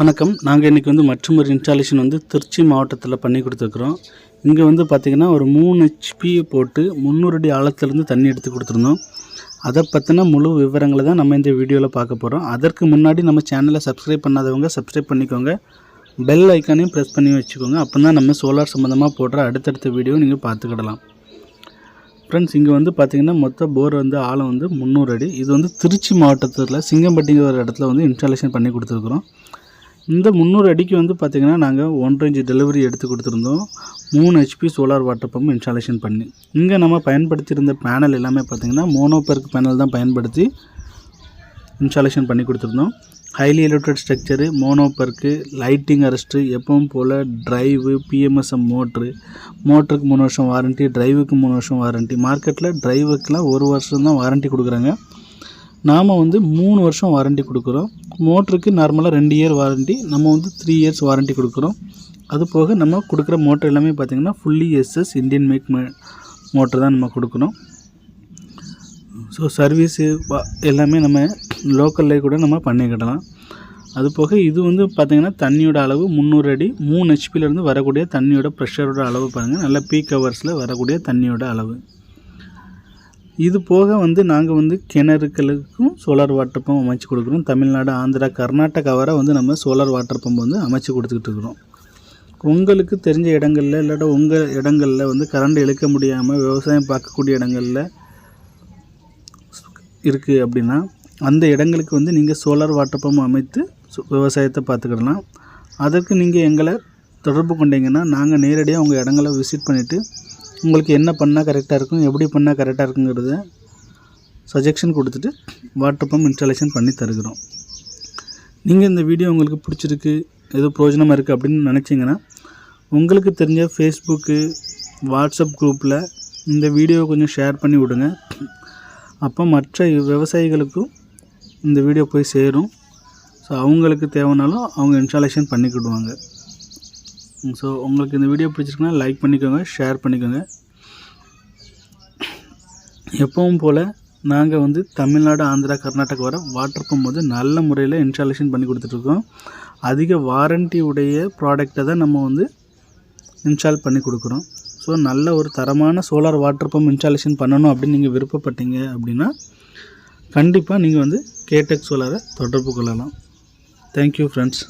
வணக்கம். நாங்கள் இன்றைக்கி வந்து மற்றும் ஒரு இன்ஸ்டாலேஷன் வந்து திருச்சி மாவட்டத்தில் பண்ணி கொடுத்துருக்குறோம். இங்கே வந்து பார்த்திங்கன்னா ஒரு மூணு ஹெச்பியை போட்டு முந்நூறு அடி ஆழத்துலேருந்து தண்ணி எடுத்து கொடுத்துருந்தோம். அதை பற்றின முழு விவரங்களை தான் நம்ம இந்த வீடியோவில் பார்க்க போகிறோம் அதற்கு முன்னாடி நம்ம சேனலை சப்ஸ்கிரைப் பண்ணாதவங்க சப்ஸ்கிரைப் பண்ணிக்கோங்க. பெல் ஐக்கானையும் ப்ரெஸ் பண்ணி வச்சுக்கோங்க. அப்போ தான் நம்ம சோலார் சம்மந்தமாக போடுற அடுத்தடுத்த வீடியோ நீங்கள் பார்த்துக்கிடலாம். ஃப்ரெண்ட்ஸ் இங்கே வந்து பார்த்திங்கன்னா மொத்த போர் வந்து ஆழம் வந்து முந்நூறு அடி. இது வந்து திருச்சி மாவட்டத்தில் சிங்கம்பட்டிங்கிற ஒரு இடத்துல வந்து இன்ஸ்டாலேஷன் பண்ணி கொடுத்துருக்குறோம். இந்த முந்நூறு அடிக்கு வந்து பார்த்திங்கன்னா நாங்கள் ஒன்றரை இன்ச்சு டெலிவரி எடுத்து கொடுத்துருந்தோம். மூணு HP solar water pump installation பண்ணி. இங்கே நம்ம பயன்படுத்தியிருந்த பேனல் எல்லாமே பார்த்திங்கன்னா மோனோபெர்க் பேனல் தான் பயன்படுத்தி இன்ஸ்டாலேஷன் பண்ணி கொடுத்துருந்தோம். ஹைலி எலக்ட்ரேட் ஸ்ட்ரக்சரு மோனோபர்க்கு லைட்டிங் அரெஸ்ட்டு எப்பவும் போல் ட்ரைவு பிஎம்எஸ்எம் மோட்ரு மோட்டருக்கு மூணு வருஷம் வாரண்ட்டி ட்ரைவுக்கு மூணு வருஷம் வாரண்ட்டி மார்க்கெட்டில் ட்ரைவுக்கெலாம் ஒரு வருஷம் தான் வாரண்ட்டி கொடுக்குறாங்க. நாம் வந்து மூணு வருஷம் வாரண்ட்டி கொடுக்குறோம். மோட்டருக்கு நார்மலாக ரெண்டு இயர் வாரண்ட்டி நம்ம வந்து த்ரீ இயர்ஸ் வாரண்ட்டி கொடுக்குறோம். அது போக நம்ம கொடுக்குற மோட்டர் எல்லாமே பார்த்திங்கன்னா fully SS Indian make motor தான் நம்ம கொடுக்குறோம். ஸோ சர்வீஸு எல்லாமே நம்ம லோக்கல்லே கூட நம்ம பண்ணிக்கிடலாம். அது போக இது வந்து பார்த்திங்கன்னா தண்ணியோட அளவு முந்நூறு அடி மூணு ஹெச்பிலேருந்து வரக்கூடிய தண்ணியோட ப்ரெஷரோட அளவு பாருங்கள் நல்ல பீக் ஹவர்ஸில் வரக்கூடிய தண்ணியோட அளவு. இது போக வந்து நாங்கள் வந்து கிணறுகளுக்கும் சோலார் வாட்டர் பம்ப் அமைச்சு கொடுக்குறோம். தமிழ்நாடு ஆந்திரா கர்நாடகா வரை வந்து நம்ம சோலார் வாட்டர் பம்ப் வந்து அமைச்சு கொடுத்துக்கிட்டு இருக்கிறோம். உங்களுக்கு தெரிஞ்ச இடங்களில் இல்லாட்டா உங்கள் இடங்களில் வந்து கரண்ட் இழுக்க முடியாமல் விவசாயம் பார்க்கக்கூடிய இடங்களில் இருக்குது அப்படின்னா அந்த இடங்களுக்கு வந்து நீங்கள் சோலார் வாட்டர் பம்ப் அமைத்து சு- விவசாயத்தை பார்த்துக்கிடலாம். அதற்கு நீங்கள் எங்களை தொடர்பு கொண்டீங்கன்னா நாங்கள் நேரடியாக உங்கள் இடங்களை விசிட் பண்ணிவிட்டு உங்களுக்கு என்ன பண்ணால் கரெக்டாக இருக்கும் எப்படி பண்ணால் கரெக்டாக இருக்குங்கிறத சஜெக்ஷன் கொடுத்துட்டு வாட்டர் பம்ப் இன்ஸ்டாலேஷன் பண்ணி தருகிறோம். நீங்கள் இந்த வீடியோ உங்களுக்கு பிடிச்சிருக்கு ஏதோ பிரயோஜனமாக இருக்குது அப்படின்னு நினச்சிங்கன்னா உங்களுக்கு தெரிஞ்ச ஃபேஸ்புக்கு வாட்ஸ்அப் குரூப்பில் இந்த வீடியோவை கொஞ்சம் ஷேர் பண்ணி விடுங்க. அப்போ மற்ற விவசாயிகளுக்கும் இந்த வீடியோ போய் சேரும். ஸோ அவங்களுக்கு தேவைனாலும் அவங்க இன்ஸ்டாலேஷன் பண்ணிக்கிடுவாங்க. ஸோ உங்களுக்கு இந்த வீடியோ பிடிச்சிருக்குன்னா லைக் பண்ணிக்கோங்க ஷேர் பண்ணிக்கோங்க. எப்பவும் போல் நாங்கள் வந்து தமிழ்நாடு ஆந்திரா கர்நாடகா வர வாட்டர் பம்ப் வந்து நல்ல முறையில் இன்ஸ்டாலேஷன் பண்ணி கொடுத்துட்ருக்கோம். அதிக வாரண்டி உடைய ப்ராடக்டை தான் நம்ம வந்து இன்ஸ்டால் பண்ணி கொடுக்குறோம். ஸோ நல்ல ஒரு தரமான சோலார் வாட்டர் பம்ப் இன்ஸ்டாலேஷன் பண்ணணும் அப்படின்னு நீங்கள் விருப்பப்பட்டீங்க அப்படின்னா கண்டிப்பாக நீங்கள் வந்து கேடெக் சோலாரை தொடர்பு கொள்ளலாம். Thank you friends